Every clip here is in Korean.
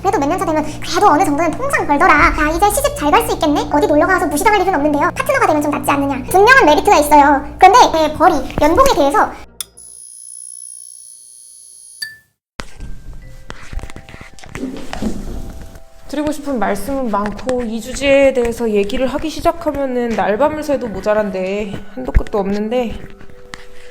그래도 몇 년 차 되면 그래도 어느 정도는 통장 벌더라. 자 이제 시집 잘 갈 수 있겠네. 어디 놀러 가서 무시당할 일은 없는데요. 파트너가 되면 좀 낫지 않느냐. 분명한 메리트가 있어요. 그런데 내 벌이 연봉에 대해서 드리고 싶은 말씀은 많고 이 주제에 대해서 얘기를 하기 시작하면은 날밤을 새도 모자란데 한도 끝도 없는데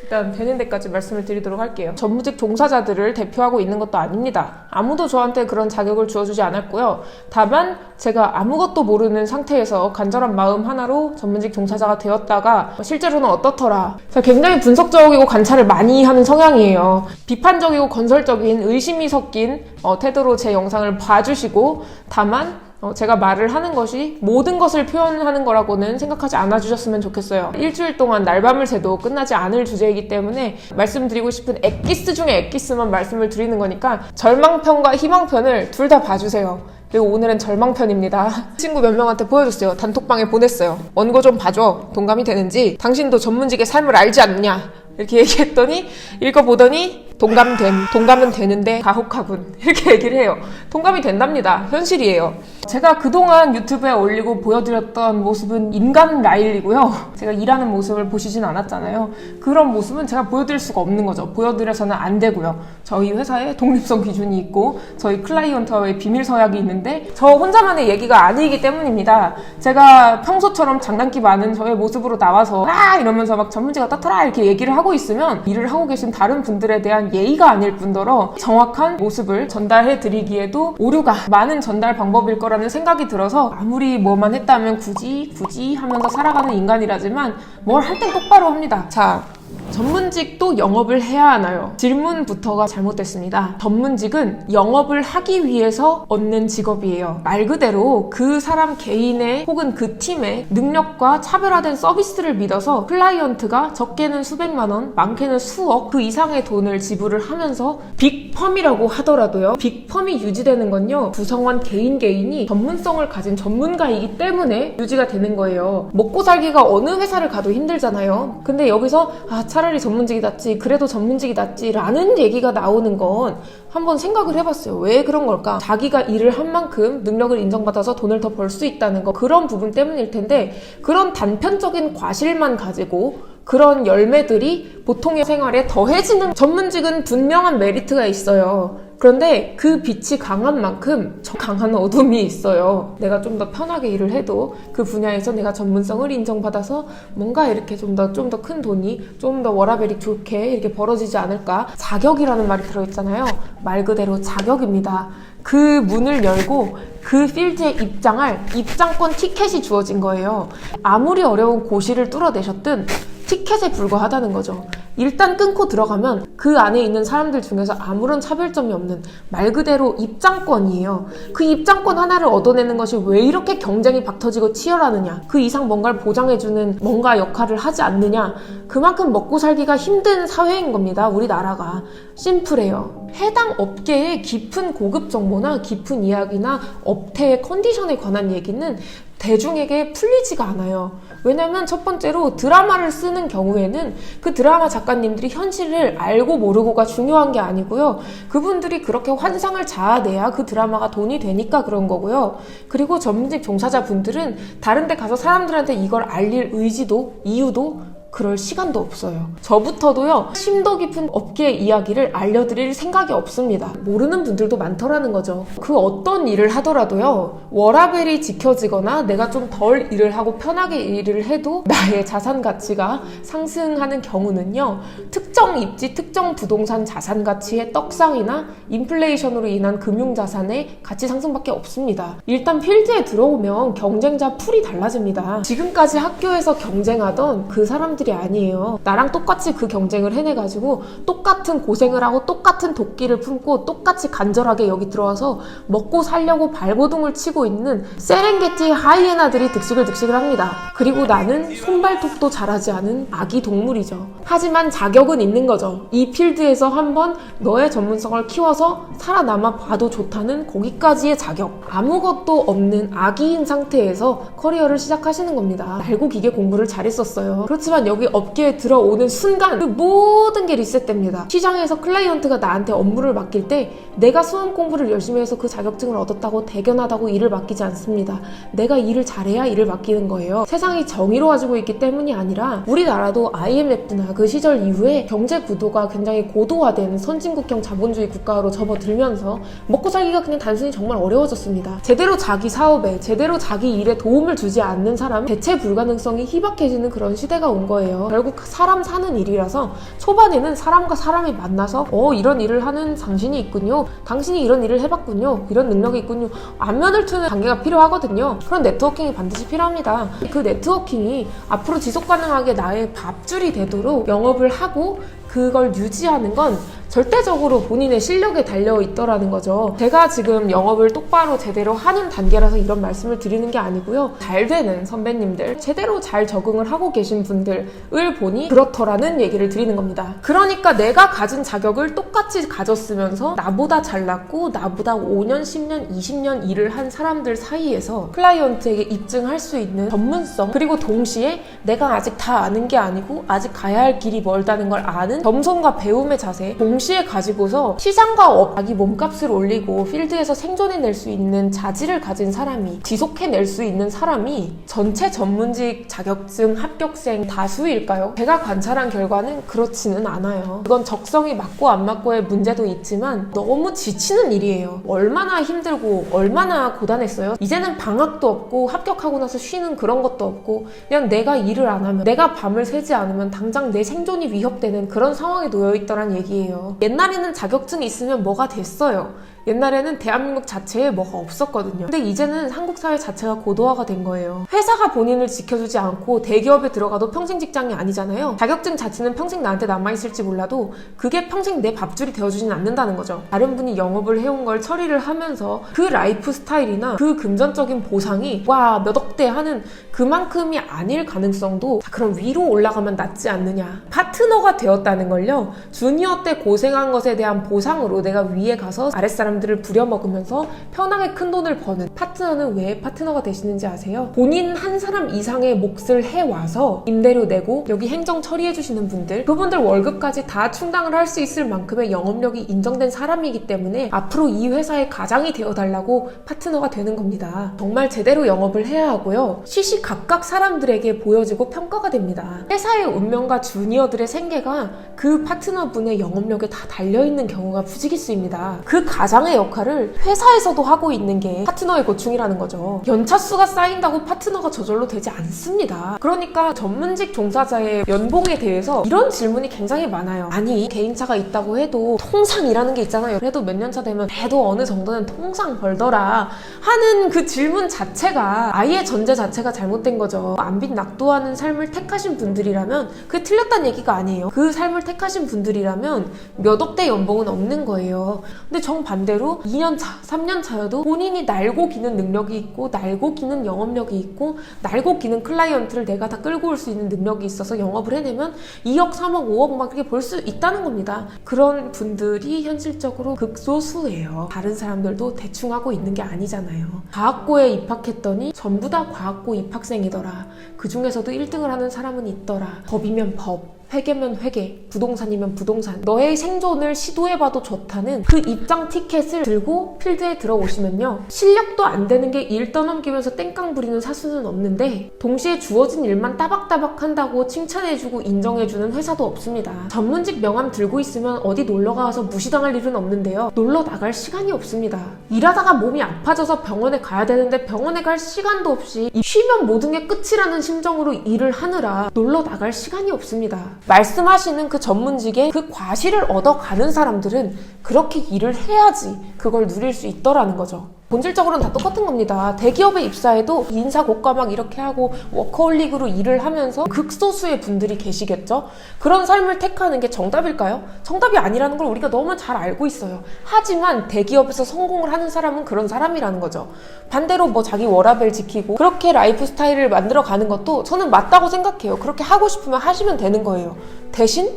일단 되는 데까지 말씀을 드리도록 할게요. 전무직 종사자들을 대표하고 있는 것도 아닙니다. 아무도 저한테 그런 자격을 주어주지 않았고요. 다만 제가 아무것도 모르는 상태에서 간절한 마음 하나로 전문직 종사자가 되었다가 실제로는 어떻더라. 굉장히 분석적이고 관찰을 많이 하는 성향이에요. 비판적이고 건설적인 의심이 섞인 어, 태도로 제 영상을 봐주시고 다만 어, 제가 말을 하는 것이 모든 것을 표현하는 거라고는 생각하지 않아 주셨으면 좋겠어요. 일주일 동안 날밤을 새도 끝나지 않을 주제이기 때문에 말씀드리고 싶은 엑기스 중에 엑기스만 말씀을 드리는 거니까 절망편과 희망편을 둘 다 봐주세요. 그리고 오늘은 절망편입니다. 친구 몇 명한테 보여줬어요. 단톡방에 보냈어요. 원고 좀 봐줘. 동감이 되는지. 당신도 전문직의 삶을 알지 않느냐. 이렇게 얘기했더니 읽어보더니 동감됨. 동감은 되는데 가혹하군. 이렇게 얘기를 해요. 동감이 된답니다. 현실이에요. 제가 그동안 유튜브에 올리고 보여드렸던 모습은 인간 라일이고요. 제가 일하는 모습을 보시진 않았잖아요. 그런 모습은 제가 보여드릴 수가 없는 거죠. 보여드려서는 안 되고요. 저희 회사에 독립성 기준이 있고 저희 클라이언트와의 비밀 서약이 있는데 저 혼자만의 얘기가 아니기 때문입니다. 제가 평소처럼 장난기 많은 저의 모습으로 나와서 아 이러면서 막 전문지가 떴더라 이렇게 얘기를 하고 있으면 일을 하고 계신 다른 분들에 대한 예의가 아닐 뿐더러 정확한 모습을 전달해 드리기에도 오류가 많은 전달 방법일 거라는 생각이 들어서 아무리 뭐만 했다면 굳이 굳이 하면서 살아가는 인간이라지만 뭘 할 땐 똑바로 합니다. 자, 전문직도 영업을 해야 하나요? 질문부터가 잘못됐습니다. 전문직은 영업을 하기 위해서 얻는 직업이에요. 말 그대로 그 사람 개인의 혹은 그 팀의 능력과 차별화된 서비스를 믿어서 클라이언트가 적게는 수백만 원, 많게는 수억 그 이상의 돈을 지불을 하면서 빅펌이라고 하더라도요. 빅펌이 유지되는 건요. 구성원 개인 개인이 전문성을 가진 전문가이기 때문에 유지가 되는 거예요. 먹고 살기가 어느 회사를 가도 힘들잖아요. 근데 여기서 아 차라리 전문직이 낫지 그래도 전문직이 낫지라는 얘기가 나오는 건 한번 생각을 해봤어요. 왜 그런 걸까? 자기가 일을 한 만큼 능력을 인정받아서 돈을 더 벌 수 있다는 거 그런 부분 때문일 텐데 그런 단편적인 과실만 가지고 그런 열매들이 보통의 생활에 더해지는 전문직은 분명한 메리트가 있어요. 그런데 그 빛이 강한 만큼 저 강한 어둠이 있어요. 내가 좀 더 편하게 일을 해도 그 분야에서 내가 전문성을 인정받아서 뭔가 이렇게 좀 더 좀 더 큰 돈이 좀 더 워라벨이 좋게 이렇게 벌어지지 않을까. 자격이라는 말이 들어있잖아요. 말 그대로 자격입니다. 그 문을 열고 그 필드에 입장할 입장권 티켓이 주어진 거예요. 아무리 어려운 고시를 뚫어내셨든 티켓에 불과하다는 거죠. 일단 끊고 들어가면 그 안에 있는 사람들 중에서 아무런 차별점이 없는 말 그대로 입장권이에요. 그 입장권 하나를 얻어내는 것이 왜 이렇게 경쟁이 박터지고 치열하느냐. 그 이상 뭔가를 보장해주는 뭔가 역할을 하지 않느냐. 그만큼 먹고 살기가 힘든 사회인 겁니다. 우리나라가. 심플해요. 해당 업계의 깊은 고급 정보나 깊은 이야기나 업태의 컨디션에 관한 얘기는 대중에게 풀리지가 않아요. 왜냐면 첫 번째로 드라마를 쓰는 경우에는 그 드라마 작가님들이 현실을 알고 모르고가 중요한 게 아니고요. 그분들이 그렇게 환상을 자아내야 그 드라마가 돈이 되니까 그런 거고요. 그리고 전문직 종사자분들은 다른 데 가서 사람들한테 이걸 알릴 의지도 이유도 그럴 시간도 없어요. 저부터도요, 심도 깊은 업계 이야기를 알려드릴 생각이 없습니다. 모르는 분들도 많더라는 거죠. 그 어떤 일을 하더라도요, 워라벨이 지켜지거나 내가 좀 덜 일을 하고 편하게 일을 해도 나의 자산 가치가 상승하는 경우는요, 특정 입지, 특정 부동산 자산 가치의 떡상이나 인플레이션으로 인한 금융 자산의 가치 상승밖에 없습니다. 일단 필드에 들어오면 경쟁자 풀이 달라집니다. 지금까지 학교에서 경쟁하던 그 사람 들이 아니에요. 나랑 똑같이 그 경쟁을 해내가지고 똑같은 고생을 하고 똑같은 도끼를 품고 똑같이 간절하게 여기 들어와서 먹고 살려고 발버둥을 치고 있는 세렝게티 하이에나들이 득식을 득식을 합니다. 그리고 나는 손발톱도 자라지 않은 아기 동물이죠. 하지만 자격은 있는 거죠. 이 필드에서 한번 너의 전문성을 키워서 살아남아 봐도 좋다는 거기까지의 자격. 아무것도 없는 아기인 상태에서 커리어를 시작하시는 겁니다. 알고 기계 공부를 잘했었어요. 그렇지만 여기 업계에 들어오는 순간 그 모든 게 리셋됩니다. 시장에서 클라이언트가 나한테 업무를 맡길 때 내가 수험 공부를 열심히 해서 그 자격증을 얻었다고 대견하다고 일을 맡기지 않습니다. 내가 일을 잘해야 일을 맡기는 거예요. 세상이 정의로워지고 있기 때문이 아니라 우리나라도 IMF나 그 시절 이후에 경제 구도가 굉장히 고도화된 선진국형 자본주의 국가로 접어들면서 먹고 살기가 그냥 단순히 정말 어려워졌습니다. 제대로 자기 사업에 제대로 자기 일에 도움을 주지 않는 사람 대체 불가능성이 희박해지는 그런 시대가 온 거예요. 결국 사람 사는 일이라서 초반에는 사람과 사람이 만나서 어 이런 일을 하는 당신이 있군요. 당신이 이런 일을 해봤군요. 이런 능력이 있군요. 안면을 트는 관계가 필요하거든요. 그런 네트워킹이 반드시 필요합니다. 그 네트워킹이 앞으로 지속 가능하게 나의 밥줄이 되도록 영업을 하고 그걸 유지하는 건 절대적으로 본인의 실력에 달려 있더라는 거죠. 제가 지금 영업을 똑바로 제대로 하는 단계라서 이런 말씀을 드리는 게 아니고요. 잘 되는 선배님들, 제대로 잘 적응을 하고 계신 분들을 보니 그렇더라는 얘기를 드리는 겁니다. 그러니까 내가 가진 자격을 똑같이 가졌으면서 나보다 잘났고 나보다 5년, 10년, 20년 일을 한 사람들 사이에서 클라이언트에게 입증할 수 있는 전문성 그리고 동시에 내가 아직 다 아는 게 아니고 아직 가야 할 길이 멀다는 걸 아는 겸손과 배움의 자세 동시에 가지고서 시장과 업, 자기 몸값을 올리고 필드에서 생존해낼 수 있는 자질을 가진 사람이 지속해낼 수 있는 사람이 전체 전문직 자격증 합격생 다수일까요? 제가 관찰한 결과는 그렇지는 않아요. 그건 적성이 맞고 안 맞고의 문제도 있지만 너무 지치는 일이에요. 얼마나 힘들고 얼마나 고단했어요. 이제는 방학도 없고 합격하고 나서 쉬는 그런 것도 없고 그냥 내가 일을 안 하면 내가 밤을 새지 않으면 당장 내 생존이 위협되는 그런 상황에 놓여 있더란 얘기예요. 옛날에는 자격증이 있으면 뭐가 됐어요. 옛날에는 대한민국 자체에 뭐가 없었거든요. 근데 이제는 한국 사회 자체가 고도화가 된 거예요. 회사가 본인을 지켜주지 않고 대기업에 들어가도 평생 직장이 아니잖아요. 자격증 자체는 평생 나한테 남아있을지 몰라도 그게 평생 내 밥줄이 되어주진 않는다는 거죠. 다른 분이 영업을 해온 걸 처리를 하면서 그 라이프 스타일이나 그 금전적인 보상이 와 몇 억대 하는 그만큼이 아닐 가능성도 자, 그럼 위로 올라가면 낫지 않느냐. 파트너가 되었다는 걸요. 주니어 때 고생한 것에 대한 보상으로 내가 위에 가서 아랫사람 사람들을 부려먹으면서 편하게 큰 돈을 버는 파트너는 왜 파트너가 되시는지 아세요? 본인 한 사람 이상의 몫을 해와서 임대료 내고 여기 행정 처리해주시는 분들 그분들 월급까지 다 충당을 할 수 있을 만큼의 영업력이 인정된 사람이기 때문에 앞으로 이 회사의 가장이 되어달라고 파트너가 되는 겁니다. 정말 제대로 영업을 해야 하고요. 시시각각 사람들에게 보여지고 평가가 됩니다. 회사의 운명과 주니어들의 생계가 그 파트너분의 영업력에 다 달려있는 경우가 부지기수입니다. 그 가장 가장의 역할을 회사에서도 하고 있는 게 파트너의 고충이라는 거죠. 연차수가 쌓인다고 파트너가 저절로 되지 않습니다. 그러니까 전문직 종사자의 연봉에 대해서 이런 질문이 굉장히 많아요. 아니, 개인차가 있다고 해도 통상이라는 게 있잖아요. 그래도 몇 년 차 되면 그래도 어느 정도는 통상 벌더라 하는 그 질문 자체가 아예 전제 자체가 잘못된 거죠. 안빈 낙도하는 삶을 택하신 분들이라면 그게 틀렸다는 얘기가 아니에요. 그 삶을 택하신 분들이라면 몇 억 대 연봉은 없는 거예요. 근데 정반대로 2년 차, 3년 차여도 본인이 날고 기는 능력이 있고 날고 기는 영업력이 있고 날고 기는 클라이언트를 내가 다 끌고 올 수 있는 능력이 있어서 영업을 해내면 2억, 3억, 5억 막 그렇게 벌 수 있다는 겁니다. 그런 분들이 현실적으로 극소수예요. 다른 사람들도 대충 하고 있는 게 아니잖아요. 과학고에 입학했더니 전부 다 과학고 입학생이더라. 그 중에서도 1등을 하는 사람은 있더라. 법이면 법, 회계면 회계, 부동산이면 부동산. 너의 생존을 시도해봐도 좋다는 그 입장 티켓을 들고 필드에 들어오시면요. 실력도 안 되는 게 일 떠넘기면서 땡깡 부리는 사수는 없는데 동시에 주어진 일만 따박따박 한다고 칭찬해주고 인정해주는 회사도 없습니다. 전문직 명함 들고 있으면 어디 놀러 가서 무시당할 일은 없는데요. 놀러 나갈 시간이 없습니다. 일하다가 몸이 아파져서 병원에 가야 되는데 병원에 갈 시간도 없이 쉬면 모든 게 끝이라는 심정으로 일을 하느라 놀러 나갈 시간이 없습니다. 말씀하시는 그 전문직에 그 과실을 얻어가는 사람들은 그렇게 일을 해야지 그걸 누릴 수 있더라는 거죠. 본질적으로는 다 똑같은 겁니다. 대기업에 입사해도 인사 고과 막 이렇게 하고 워커홀릭으로 일을 하면서 극소수의 분들이 계시겠죠? 그런 삶을 택하는 게 정답일까요? 정답이 아니라는 걸 우리가 너무 잘 알고 있어요. 하지만 대기업에서 성공을 하는 사람은 그런 사람이라는 거죠. 반대로 뭐 자기 워라벨 지키고 그렇게 라이프 스타일을 만들어 가는 것도 저는 맞다고 생각해요. 그렇게 하고 싶으면 하시면 되는 거예요. 대신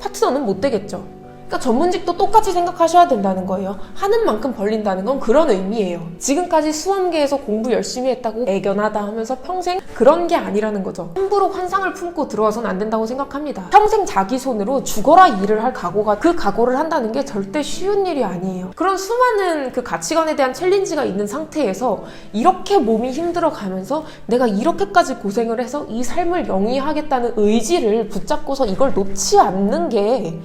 파트너는 못 되겠죠. 그러니까 전문직도 똑같이 생각하셔야 된다는 거예요. 하는 만큼 벌린다는 건 그런 의미예요. 지금까지 수험계에서 공부 열심히 했다고 애견하다 하면서 평생 그런 게 아니라는 거죠. 함부로 환상을 품고 들어와서는 안 된다고 생각합니다. 평생 자기 손으로 죽어라 일을 할 각오가 그 각오를 한다는 게 절대 쉬운 일이 아니에요. 그런 수많은 그 가치관에 대한 챌린지가 있는 상태에서 이렇게 몸이 힘들어 가면서 내가 이렇게까지 고생을 해서 이 삶을 영위하겠다는 의지를 붙잡고서 이걸 놓지 않는 게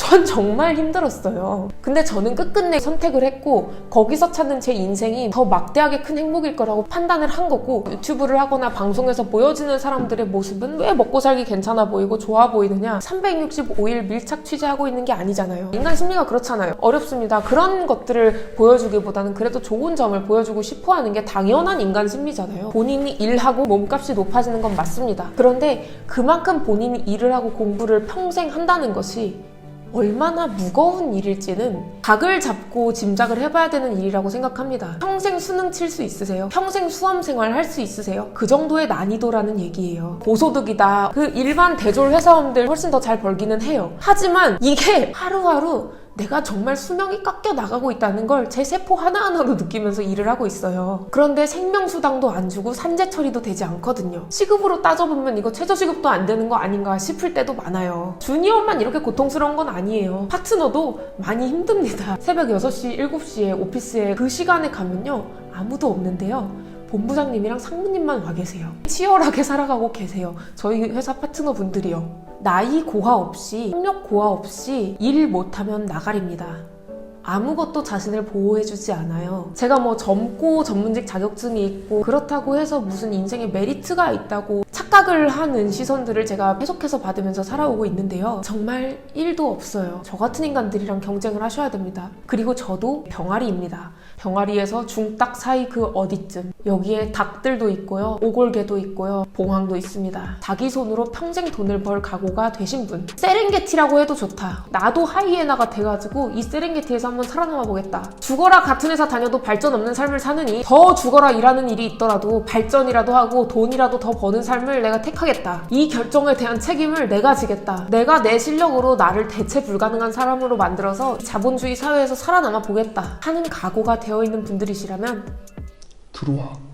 전 정말 힘들었어요. 근데 저는 끝끝내 선택을 했고 거기서 찾는 제 인생이 더 막대하게 큰 행복일 거라고 판단을 한 거고 유튜브를 하거나 방송에서 보여지는 사람들의 모습은 왜 먹고 살기 괜찮아 보이고 좋아 보이느냐 365일 밀착 취재하고 있는 게 아니잖아요. 인간 심리가 그렇잖아요. 어렵습니다. 그런 것들을 보여주기보다는 그래도 좋은 점을 보여주고 싶어 하는 게 당연한 인간 심리잖아요. 본인이 일하고 몸값이 높아지는 건 맞습니다. 그런데 그만큼 본인이 일을 하고 공부를 평생 한다는 것이 얼마나 무거운 일일지는 각을 잡고 짐작을 해봐야 되는 일이라고 생각합니다. 평생 수능 칠 수 있으세요? 평생 수험 생활 할 수 있으세요? 그 정도의 난이도라는 얘기예요. 고소득이다. 그 일반 대졸 회사원들 훨씬 더 잘 벌기는 해요. 하지만 이게 하루하루 내가 정말 수명이 깎여 나가고 있다는 걸 제 세포 하나하나로 느끼면서 일을 하고 있어요. 그런데 생명수당도 안 주고 산재 처리도 되지 않거든요. 시급으로 따져보면 이거 최저시급도 안 되는 거 아닌가 싶을 때도 많아요. 주니어만 이렇게 고통스러운 건 아니에요. 파트너도 많이 힘듭니다. 새벽 6시, 7시에 오피스에 그 시간에 가면요. 아무도 없는데요. 본부장님이랑 상무님만 와 계세요. 치열하게 살아가고 계세요. 저희 회사 파트너 분들이요. 나이 고하 없이, 학력 고하 없이 일 못하면 나가립니다. 아무것도 자신을 보호해주지 않아요. 제가 뭐 젊고 전문직 자격증이 있고 그렇다고 해서 무슨 인생에 메리트가 있다고 착각을 하는 시선들을 제가 계속해서 받으면서 살아오고 있는데요. 정말 1도 없어요. 저 같은 인간들이랑 경쟁을 하셔야 됩니다. 그리고 저도 병아리입니다. 병아리에서 중딱 사이 그 어디쯤 여기에 닭들도 있고요. 오골개도 있고요. 봉황도 있습니다. 자기 손으로 평생 돈을 벌 각오가 되신 분. 세렝게티라고 해도 좋다. 나도 하이에나가 돼가지고 이 세렝게티에서 한번 살아남아 보겠다. 죽어라 같은 회사 다녀도 발전 없는 삶을 사느니 더 죽어라 일하는 일이 있더라도 발전이라도 하고 돈이라도 더 버는 삶을 내가 택하겠다. 이 결정에 대한 책임을 내가 지겠다. 내가 내 실력으로 나를 대체 불가능한 사람으로 만들어서 자본주의 사회에서 살아남아 보겠다. 하는 각오가 되어 있는 분들이시라면 들어와.